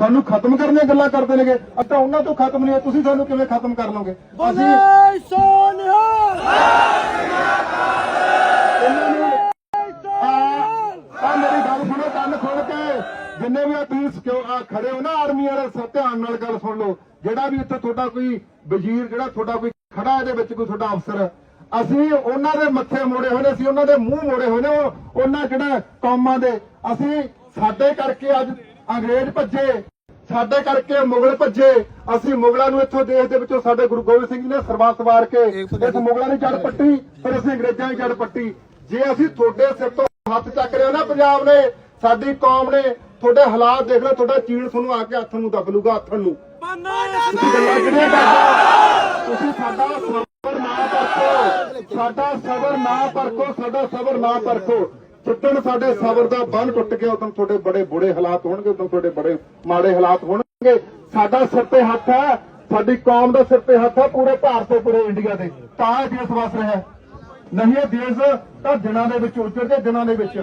ਸਾਨੂੰ ਖਤਮ ਕਰਨ ਦੀਆਂ ਗੱਲਾਂ ਕਰਦੇ ਨੇਗੇ। ਅੱਛਾ ਉਹਨਾਂ ਤੋਂ ਖਤਮ ਨਹੀਂ ਤੁਸੀਂ ਸਾਨੂੰ ਕਿਵੇਂ ਖਤਮ ਕਰ ਲਓਗੇ? ਅਸੀਂ ਬੋਲੇ ਸੋਨਿਆ ਇਹਨਾਂ ਨੂੰ ਆ ਮੇਰੀ ਗੱਲ ਸੁਣੋ ਕੰਨ ਖੋਲ ਕੇ। ਜਿੰਨੇ ਵੀ ਆ ਤੁਸੀਂ ਸਿਕਿਉ- ਆ ਖੜੇ ਹੋ ਨਾ ਆਰਮੀ ਵਾਲੇ ਸਭ ਧਿਆਨ ਨਾਲ ਗੱਲ ਸੁਣ ਲਓ। ਜਿਹੜਾ ਵੀ ਇੱਥੇ ਤੁਹਾਡਾ ਕੋਈ ਵਜ਼ੀਰ ਜਿਹੜਾ ਤੁਹਾਡਾ ਕੋਈ ਖੜਾ ਇਹਦੇ ਵਿੱਚ ਕੋਈ ਤੁਹਾਡਾ ਅਫਸਰ ਅਸੀਂ ਉਹਨਾਂ ਦੇ ਮੱਥੇ ਮੋੜੇ ਹੋਏ ਨੇ ਅਸੀਂ ਉਹਨਾਂ ਦੇ ਮੂੰਹ ਮੋੜੇ ਹੋਏ ਨੇ ਉਹ ਉਹਨਾਂ ਜਿਹੜਾ ਕੌਮਾਂ ਦੇ ਅਸੀਂ ਸਾਡੇ ਕਰਕੇ ਅੱਜ ਅੰਗਰੇਜ਼ ਭੱਜੇ ਸਾਡੇ ਕਰਕੇ ਮੁਗਲ ਭੱਜੇ। ਅਸੀਂ ਮੁਗਲਾਂ ਨੂੰ ਇੱਥੋਂ ਦੇਸ਼ ਦੇ ਵਿੱਚੋਂ ਸਾਡੇ ਗੁਰੂ ਗੋਬਿੰਦ ਸਿੰਘ ਜੀ ਨੇ ਸਰਬੱਤ ਵਾਰ ਕੇ ਇਸ ਮੁਗਲਾਂ ਦੀ ਜੜ ਪੱਟੀ ਪਰ ਅਸੀਂ ਅੰਗਰੇਜ਼ਾਂ ਦੀ ਜੜ ਪੱਟੀ। ਜੇ ਅਸੀਂ ਤੁਹਾਡੇ ਸਿਰ ਤੋਂ ਹੱਥ ਚੱਕ ਰਹੇ ਨਾ ਪੰਜਾਬ ਨੇ ਸਾਡੀ ਕੌਮ ਨੇ ਤੁਹਾਡੇ ਹਾਲਾਤ ਦੇਖ ਲਓ ਤੁਹਾਡਾ ਚੀੜ ਤੁਹਾਨੂੰ ਆ ਕੇ ਹੱਥ ਨੂੰ ਦੱਬ ਲੂਗਾ ਹੱਥ ਨੂੰ? ਤੁਸੀਂ ਸਾਡਾ ਸਬਰ ਨਾ ਪਰਖੋ ਸਾਡਾ ਸਬਰ ਨਾ ਪਰਖੋ ਸਾਡਾ ਸਬਰ ਨਾ ਪਰਖੋ। ਜਿੱਦਣ ਸਾਡੇ ਸਬਰ ਦਾ ਬੰਨ ਟੁੱਟ ਗਿਆ, ਉਦੋਂ ਤੁਹਾਡੇ ਬੜੇ ਬੁਰੇ ਹਾਲਾਤ ਹੋਣਗੇ, ਉਦੋਂ ਤੁਹਾਡੇ ਬੜੇ ਮਾੜੇ ਹਾਲਾਤ ਹੋਣਗੇ। ਸਾਡਾ ਸਿਰ ਤੇ ਹੱਥ ਹੈ, ਸਾਡੀ ਕੌਮ ਦਾ ਸਿਰ ਤੇ ਹੱਥ ਹੈ, ਪੂਰੇ ਭਾਰਤ ਤੇ ਪੂਰੇ ਇੰਡੀਆ ਦੇ। ਤਾਂ ਇਹ ਦੇਸ਼ ਵਸ ਰਿਹਾ ਨਹੀਂ ਇਹ ਦੇਸ਼ ਤਾਂ ਦਿਨਾਂ ਦੇ ਵਿੱਚ ਉਜੜਦੇ, ਦਿਨਾਂ ਦੇ ਵਿੱਚ।